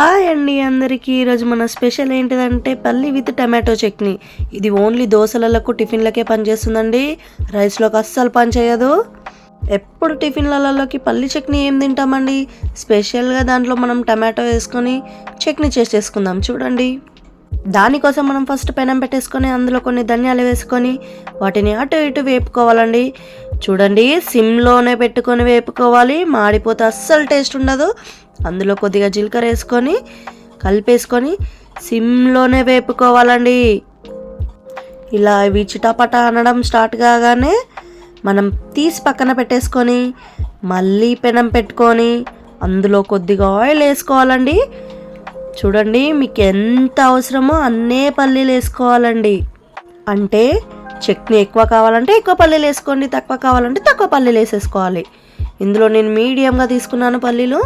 Hi అండి అందరికీ. ఈరోజు మన స్పెషల్ ఏంటిదంటే పల్లి విత్ టమాటో చట్నీ. ఇది ఓన్లీ దోశలకు టిఫిన్లకే పనిచేస్తుందండి. రైస్లోకి అస్సలు పనిచేయదు ఎప్పుడు టిఫిన్లలోకి పల్లి చట్నీ ఏం తింటామండి? స్పెషల్గా దాంట్లో మనం టమాటో వేసుకొని చట్నీ చేసేసుకుందాం. చూడండి. దానికోసం మనం ఫస్ట్ పెనం పెట్టేసుకొని అందులో కొన్ని ధనియాలు వేసుకొని వాటిని అటు ఇటు వేపుకోవాలండి. చూడండి సిమ్లోనే పెట్టుకొని వేపుకోవాలి. మాడిపోతే అస్సలు టేస్ట్ ఉండదు. అందులో కొద్దిగా జీలకర్ర వేసుకొని కలిపేసుకొని సిమ్లోనే వేపుకోవాలండి. ఇలా ఇవి చిటాపట అనడం స్టార్ట్ కాగానే మనం తీసి పక్కన పెట్టేసుకొని మళ్ళీ పెనం పెట్టుకొని అందులో కొద్దిగా ఆయిల్ వేసుకోవాలండి. చూడండి మీకు ఎంత అవసరమో అన్నే పల్లీలు వేసుకోవాలండి. అంటే చట్నీ ఎక్కువ కావాలంటే ఎక్కువ పల్లీలు వేసుకోండి తక్కువ కావాలంటే తక్కువ పల్లీలు వేసేసుకోవాలి. ఇందులో నేను మీడియంగా తీసుకున్నాను పల్లీలు.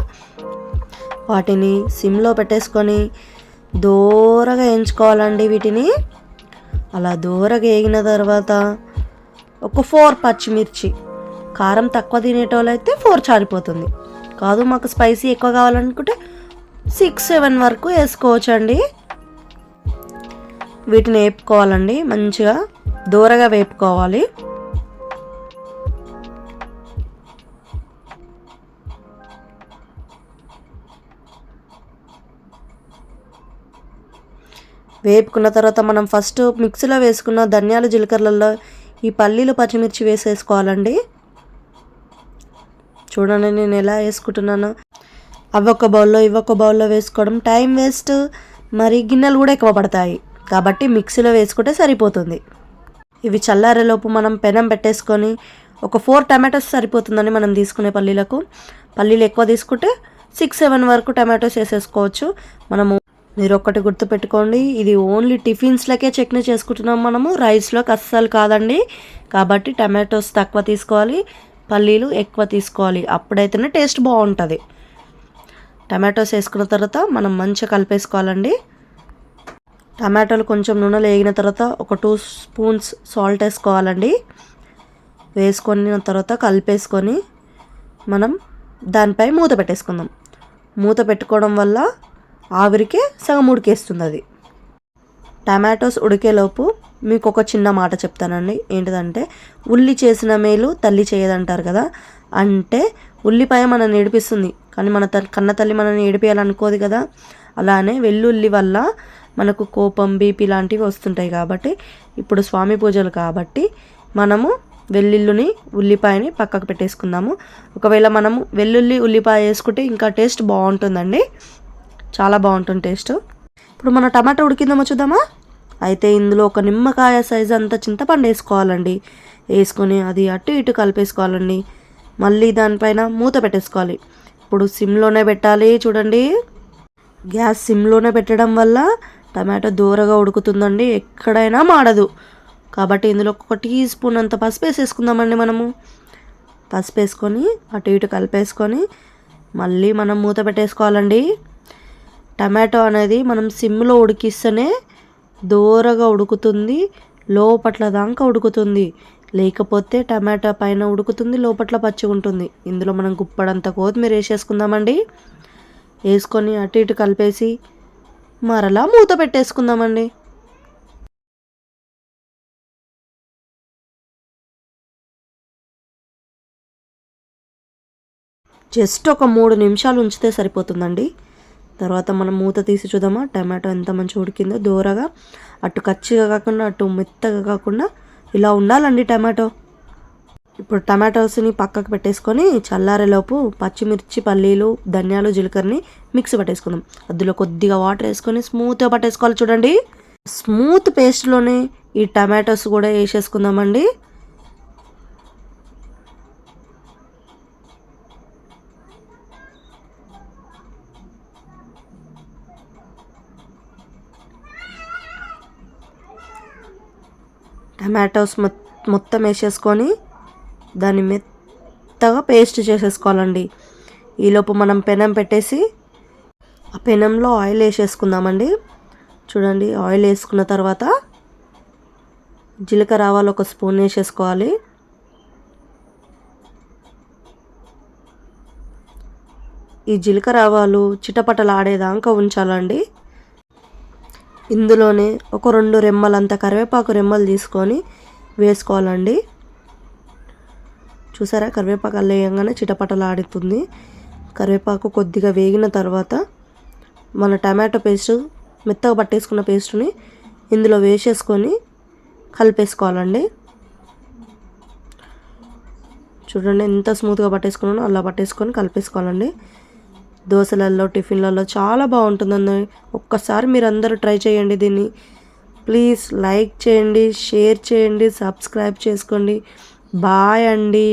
వాటిని సిమ్లో పెట్టేసుకొని దూరగా వేయించుకోవాలండి వీటిని. అలా దూరగా వేగిన తర్వాత ఒక ఫోర్ పచ్చిమిర్చి. కారం తక్కువ తినేటోళ్ళు అయితే ఫోర్ చారిపోతుంది. కాదు మాకు స్పైసీ ఎక్కువ కావాలనుకుంటే సిక్స్ సెవెన్ వరకు వేసుకోవచ్చండి. వీటిని వేపుకోవాలండి మంచిగా దూరగా వేపుకోవాలి. వేపుకున్న తర్వాత మనం ఫస్ట్ మిక్సీలో వేసుకున్న ధనియాలు జీలకర్రలలో ఈ పల్లీలు పచ్చిమిర్చి వేసేసుకోవాలండి. చూడండి నేను ఎలా వేసుకుంటున్నాను. అవి ఒక బౌల్లో ఇవి ఒక బౌల్లో వేసుకోవడం టైం వేస్ట్. మరి గిన్నెలు కూడా ఎక్కువ పడతాయి. కాబట్టి మిక్సీలో వేసుకుంటే సరిపోతుంది. ఇవి చల్లారేలోపు మనం పెనం పెట్టేసుకొని ఒక ఫోర్ టమాటోస్ సరిపోతుందని మనం తీసుకునే పల్లీలకు. పల్లీలు ఎక్కువ తీసుకుంటే సిక్స్ సెవెన్ వరకు టమాటోస్ వేసేసుకోవచ్చు. మనము మీరు ఒక్కటి గుర్తుపెట్టుకోండి ఇది ఓన్లీ టిఫిన్స్లకే చట్నీ చేసుకుంటున్నాం మనము. రైస్లోకి అస్సలు కాదండి. కాబట్టి టమాటోస్ తక్కువ తీసుకోవాలి పల్లీలు ఎక్కువ తీసుకోవాలి. అప్పుడైతేనే టేస్ట్ బాగుంటుంది. టమాటోస్ వేసుకున్న తర్వాత మనం మంచిగా కలిపేసుకోవాలండి. టమాటోలు కొంచెం నూనెలో వేగిన తర్వాత ఒక టూ స్పూన్స్ సాల్ట్ వేసుకోవాలండి. వేసుకున్న తర్వాత కలిపేసుకొని మనం దానిపై మూత పెట్టేసుకుందాం. మూత పెట్టుకోవడం వల్ల ఆవిరికే సగం ఉడికేస్తుంది అది. టమాటోస్ ఉడికేలోపు మీకు ఒక చిన్న మాట చెప్తానండి. ఏంటిదంటే ఉల్లి చేసిన మేలు తల్లి చేయదంటారు కదా. అంటే ఉల్లిపాయ మనల్ని నేడిపిస్తుంది కానీ మన తల్లి కన్న తల్లి మనల్ని ఏడిపేయాలనుకోదు కదా. అలానే వెల్లుల్లి వల్ల మనకు కోపం బీపీ లాంటివి వస్తుంటాయి కాబట్టి ఇప్పుడు స్వామి పూజలు కాబట్టి మనము వెల్లుల్లిని ఉల్లిపాయని పక్కకు పెట్టేసుకుందాము. ఒకవేళ మనము వెల్లుల్లి ఉల్లిపాయ వేసుకుంటే ఇంకా టేస్ట్ బాగుంటుందండి. చాలా బాగుంటుంది టేస్ట్. ఇప్పుడు మన టమాటా ఉడికిందేమో చూద్దామా? అయితే ఇందులో ఒక నిమ్మకాయ సైజు అంత చింతపండు వేసుకోవాలండి. వేసుకొని అది అటు ఇటు కలిపేసుకోవాలండి. మళ్ళీ దానిపైన మూత పెట్టేసుకోవాలి. ఇప్పుడు సిమ్లోనే పెట్టాలి చూడండి. గ్యాస్ సిమ్లోనే పెట్టడం వల్ల టమాటో దూరగా ఉడుకుతుందండి ఎక్కడైనా మాడదు. కాబట్టి ఇందులో ఒక టీ స్పూన్ అంత పసుపు వేసేసుకుందామండి మనము. పసుపు వేసుకొని అటు ఇటు కలిపేసుకొని మళ్ళీ మనం మూత పెట్టేసుకోవాలండి. టమాటో అనేది మనం సిమ్లో ఉడికిస్తేనే దూరగా ఉడుకుతుంది లోపట్ల దాకా ఉడుకుతుంది. లేకపోతే టమాటా పైన ఉడుకుతుంది లోపట్ల పచ్చిగుంటుంది ఇందులో మనం గుప్పడంత కొత్తిమీర వేసేసుకుందామండి. వేసుకొని అటు ఇటు కలిపేసి మరలా మూత పెట్టేసుకుందామండి. జస్ట్ ఒక మూడు నిమిషాలు ఉంచితే సరిపోతుందండి. తర్వాత మనం మూత తీసి చూద్దామా? టమాటో ఎంత మంచిగా ఉడికిందో దూరగా అటు కచ్చిగా కాకుండా అటు మెత్తగా కాకుండా ఇలా ఉండాలండి టమాటో. ఇప్పుడు టమాటోస్ని పక్కకు పెట్టేసుకొని చల్లారేలోపు పచ్చిమిర్చి పల్లీలు ధనియాలు జీలకర్రని మిక్సీ పట్టేసుకుందాం. అందులో కొద్దిగా వాటర్ వేసుకొని స్మూత్గా పట్టేసుకోవాలి చూడండి. స్మూత్ పేస్ట్లోనే ఈ టమాటోస్ కూడా వేసేసుకుందామండి. టమాటోస్ మొత్తం వేసేసుకొని దాన్ని మెత్తగా పేస్ట్ చేసేసుకోవాలండి. ఈలోపు మనం పెనం పెట్టేసి ఆ పెనంలో ఆయిల్ వేసేసుకుందామండి. చూడండి ఆయిల్ వేసుకున్న తర్వాత జీలకర్ర ఆవాలు ఒక స్పూన్ వేసేసుకోవాలి. ఈ జీలకర్ర ఆవాలు చిటపటలాడేదాకా ఉంచాలండి. ఇందులోనే ఒక రెండు రెమ్మలంత కరివేపాకు రెమ్మలు తీసుకొని వేసుకోవాలండి. చూసారా? కరివేపాకు అల్లేయంగానే చిటపటలాడుతుంది. కరివేపాకు కొద్దిగా వేగిన తర్వాత మన టమాటో పేస్ట్ మెత్తగా పట్టేసుకున్న పేస్ట్ని ఇందులో వేసేసుకొని కలిపేసుకోవాలండి. చూడండి ఎంత స్మూత్గా పట్టేసుకున్నానో అలా పట్టేసుకొని కలిపేసుకోవాలండి. దోశలలో టిఫిన్లలో చాలా బాగుంటుందండి ఒక్కసారి మీరు అందరూ ట్రై చేయండి దీన్ని. ప్లీజ్ లైక్ చేయండి షేర్ చేయండి సబ్స్క్రైబ్ చేసుకోండి. బాయ్ అండి.